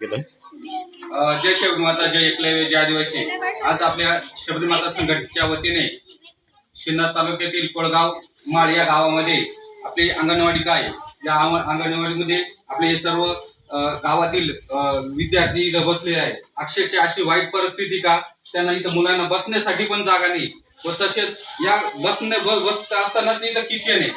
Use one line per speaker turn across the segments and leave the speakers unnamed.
गेलं
जय शबरीमाता जय एकलव्य जय आदिवासी. आज आपल्या शबरीमाता संघटनेच्या वतीने शिन्नर तालुक्यातील कोळगाव माळ या गावामध्ये आपली अंगणवाडी काय? या अंगणवाडीमध्ये आपले सर्व गावातील विद्यार्थी इथं बसलेले आहेत. अक्षरशः अशी वाईट परिस्थिती का? त्यांना इथं मुलांना बसण्यासाठी पण जागा नाही. व तसेच या बसणे बस बसता असताना इथं किचन आहे.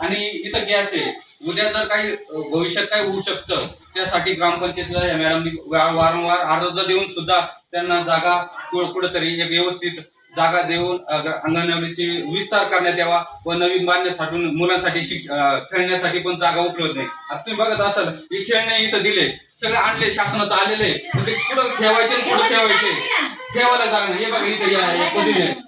आणि इथं गॅस आहे. उद्या जर काही भविष्यात काही होऊ शकतं त्यासाठी ग्रामपंचायतीला या मॅडमनी वारंवार अर्ज देऊन सुद्धा त्यांना जागा कुठंतरी व्यवस्थित जागा देऊन अ, अंगणवाडीची विस्तार करण्यात यावा व नवीन बांधण्यासाठी मुलांसाठी खेळण्यासाठी पण जागा उपलब्ध नाही आता तुम्ही बघत असाल हे खेळणे इथं दिले सगळे आणले शासनात आलेले म्हणजे कुठं ठेवायचे कुठं ठेवायचे? ठेवायला जागा नाही. हे बघा इथं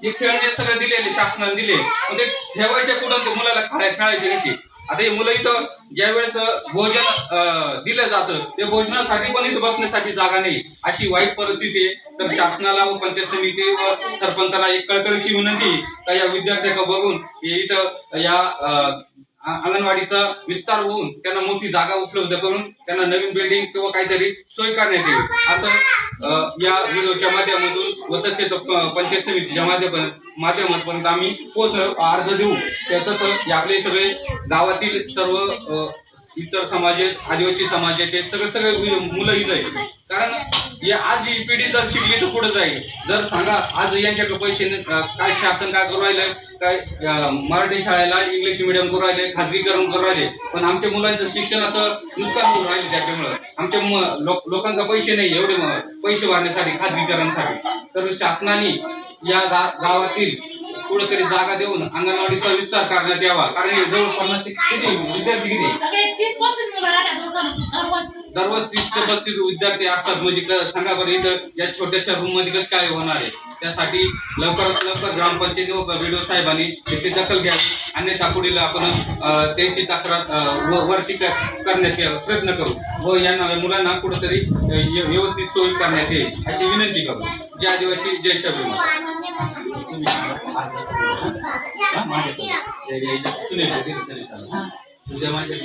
हे खेळणे सगळे दिलेले शासनाने दिले. म्हणजे ठेवायचे कुठं मुलाला खेळायचे कशी आता हे मुलं इथं ज्या वेळेस भोजन दिलं जातं ते भोजनासाठी पण इथं बसण्यासाठी जागा नाही. अशी वाईट परिस्थिती आहे. तर शासनाला व पंचायत समिती व सरपंचाला एक कळकळीची विनंती का या विद्यार्थ्यांना बघून इथं या अंगणवाडीचा विस्तार होऊन त्यांना मोठी जागा उपलब्ध करून त्यांना नवीन बिल्डिंग किंवा काहीतरी सोय करण्यात येईल. असं या व्हिडिओच्या माध्यमातून व तसेच पंचायत समितीच्या माध्यमात माध्यमातून आम्ही पोच अर्ज देऊ. तर तसं आपले सगळे गावातील सर्व इतर समाज आदिवासी समाजाचे सगळे सगळे मुलं इथं आहे कारण या आज ही पिढी जर शिकली तर पुढे जाईल. जर सांगा आज यांच्याकडे पैसे काय शासन काय करू राहिलं काय मराठी शाळेला इंग्लिश मिडियम करू राहिले खाजगीकरण करू राहिले. पण आमच्या मुलांचं शिक्षणाचं नुकसान होऊ राहिले त्याच्यामुळं. आमच्या मु- लोकांचा पैसे नाही एवढे पैसे भरण्यासाठी खाजगीकरणसाठी. तर शासनाने या गा गावातील कुठेतरी जागा देऊन अंगणवाडीचा विस्तार करण्यात यावा. कारण हे जवळ पन्नास किती विद्यार्थी किती?
दररोज.
तीस ते पस्तीस विद्यार्थी असतात. म्हणजे सांगा बरं इथं या छोट्याशा रूममध्ये कसं काय होणार आहे? त्यासाठी लवकरात लवकर ग्रामपंचायत व बीडीओ साहेबांनी त्याची दखल घ्यावी. अन्यथा पुढील आपण त्यांची तक्रार वरती करण्यात या- प्रयत्न करू. व यांना मुलांना कुठेतरी य- व्यवस्थित सोयी करण्यात येईल. अशी विनंती करू. जय आदिवासी जय शबरीमाला तुझ्या माझ्या